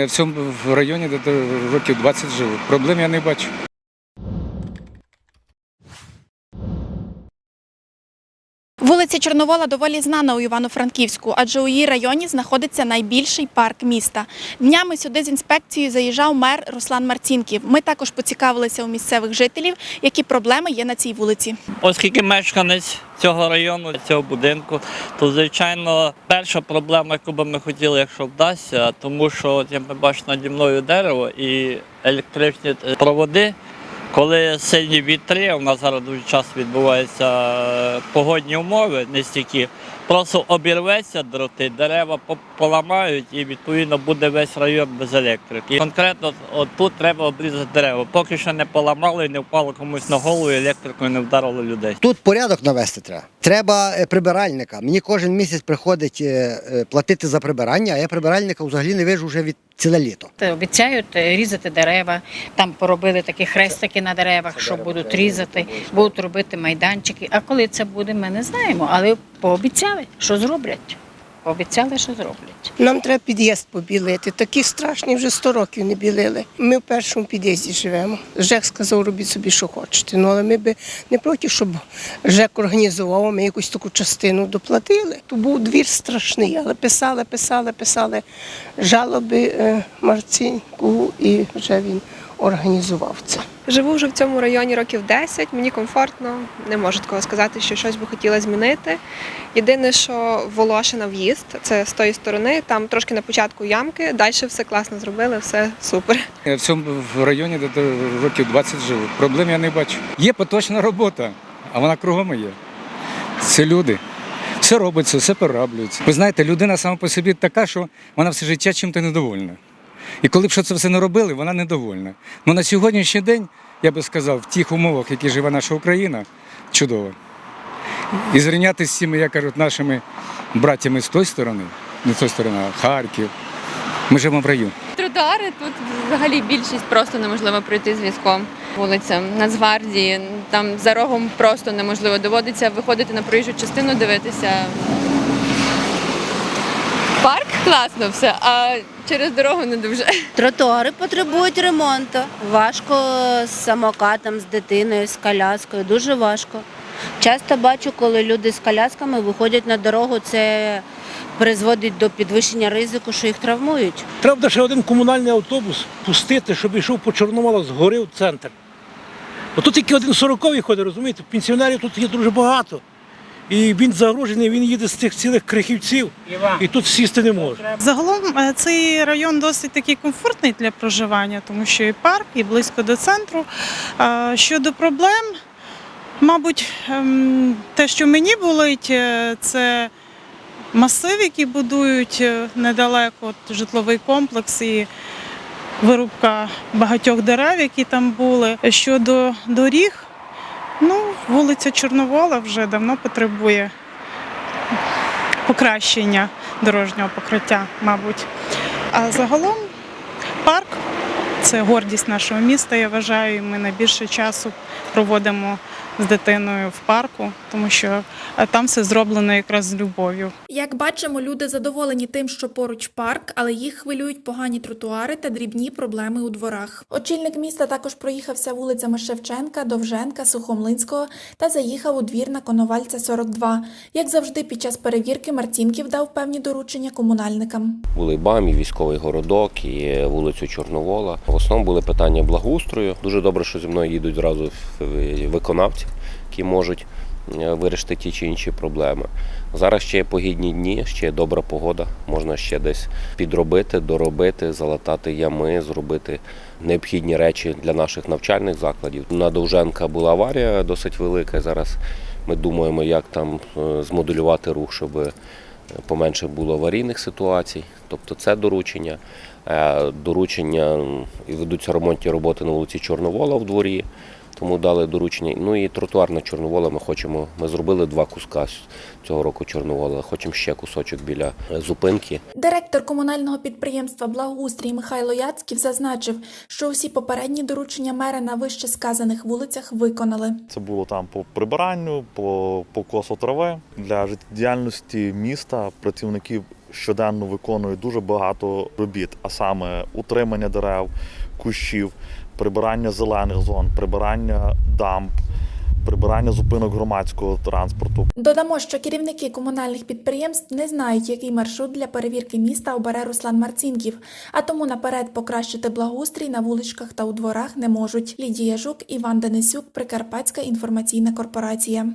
В цьому районі де років 20 живу. Проблем я не бачу. Вулиця Чорновола доволі знана у Івано-Франківську, адже у її районі знаходиться найбільший парк міста. Днями сюди з інспекцією заїжджав мер Руслан Марцінків. Ми також поцікавилися у місцевих жителів, які проблеми є на цій вулиці. Оскільки мешканець цього району, цього будинку, то звичайно перша проблема, яку би ми хотіли, якщо вдасться, тому що от я бачу наді мною дерево і електричні проводи. Коли сильні вітри, у нас зараз дуже часто відбуваються е, погодні умови, не стільки, просто обірветься дроти, дерева поламають і відповідно буде весь район без електрики. І конкретно от тут треба обрізати дерева. Поки що не поламали, не впало комусь на голову, і електрикою не вдарило людей. Тут порядок навести треба. Треба е, прибиральника. Мені кожен місяць приходить е, е, платити за прибирання, а я прибиральника взагалі не вижу вже від ціле літо. Обіцяють різати дерева. Там поробили такі хрестики на деревах, що будуть різати, будуть робити майданчики. А коли це буде, ми не знаємо. Але пообіцяли, що зроблять. Пообіцяли, що зроблять. Нам треба під'їзд побілити. Такі страшні вже 100 років не білили. Ми в першому під'їзді живемо. ЖЕК сказав, робіть собі, що хочете. Ну але ми би не проти, щоб ЖЕК організував, ми якусь таку частину доплатили. То був двір страшний, але писали, писали, писали жалоби е, Марцінку, і вже він організував це. Живу вже в цьому районі років 10, мені комфортно, не можу такого сказати, що щось би хотіла змінити. Єдине, що Волошина в'їзд, це з тої сторони, там трошки на початку ямки, далі все класно зробили, все супер. Я в цьому в районі де років 20 живу. Проблем я не бачу. Є поточна робота, а вона кругом є. Це люди. Все робиться, все перероблюється. Ви знаєте, людина сама по собі така, що вона все життя чим-то недовольна. І коли б що це все не робили, вона недовольна. Ну на сьогоднішній день, я би сказав, в тих умовах, в яких живе наша Україна, чудово. І зрівнятися з цими, як кажуть, нашими братями з тої сторони, не з тої сторони, а Харків. Ми живемо в раю. Тротуари тут взагалі більшість просто неможливо пройти з візком. Вулиця Нацгвардії, там за рогом просто неможливо. Доводиться виходити на проїжджу частину, дивитися. Парк класно все, а через дорогу не дуже. Тротуари потребують ремонту. Важко з самокатом, з дитиною, з коляскою. Дуже важко. Часто бачу, коли люди з колясками виходять на дорогу, це призводить до підвищення ризику, що їх травмують. Треба ще один комунальний автобус пустити, щоб йшов по Чорномолах з гори в центр. Бо тут тільки один сороковий ходить, розумієте? Пенсіонерів тут є дуже багато. І він загрожений, він їде з цих цілих крихівців і тут сісти не може. Загалом е, цей район досить такий комфортний для проживання, тому що і парк, і близько до центру. Щодо проблем, мабуть, ем, те, що мені болить, е, це масив, який будують е, недалеко, от житловий комплекс і вирубка багатьох дерев, які там були. Щодо доріг, ну, вулиця Чорновола вже давно потребує покращення дорожнього покриття, мабуть. А загалом парк це гордість нашого міста, я вважаю, і ми найбільше часу проводимо з дитиною в парку, тому що е, там все зроблено якраз з любов'ю. Як бачимо, люди задоволені тим, що поруч парк, але їх хвилюють погані тротуари та дрібні проблеми у дворах. Очільник міста також проїхався вулицями Шевченка, Довженка, Сухомлинського та заїхав у двір на Коновальця 42. Як завжди, під час перевірки Марцінків дав певні доручення комунальникам. Були і БАМ, і військовий городок, і вулицю Чорновола. В основному були питання благоустрою. Дуже добре, що зі мною їдуть зразу в- виконавці, які можуть е, вирішити ті чи інші проблеми. Зараз ще є погідні дні, ще є добра погода. Можна ще десь підробити, доробити, залатати ями, зробити необхідні речі для наших навчальних закладів. На Довженка була аварія досить велика. Зараз ми думаємо, як там е, змоделювати рух, щоб е, поменше було аварійних ситуацій. Тобто це доручення. Доручення і ведуться ремонтні роботи на вулиці Чорновола в дворі. Тому дали доручення. Ну і тротуар на Чорновола ми хочемо. Ми зробили два куска цього року Чорновола. Хочемо ще кусочок біля е, зупинки. Директор комунального підприємства Благоустрій Михайло Яцьків зазначив, що усі попередні доручення мера на вище сказаних вулицях виконали. Це було там по прибиранню, по, по косу трави. Для життєдіяльності міста працівників щоденно виконують дуже багато робіт, а саме утримання дерев, кущів, прибирання зелених зон, прибирання дамб, прибирання зупинок громадського транспорту. Додамо, що керівники комунальних підприємств не знають, який маршрут для перевірки міста обере Руслан Марцінків, а тому наперед покращити благоустрій на вуличках та у дворах не можуть. Лідія Жук, Іван Денисюк, Прикарпатська інформаційна корпорація.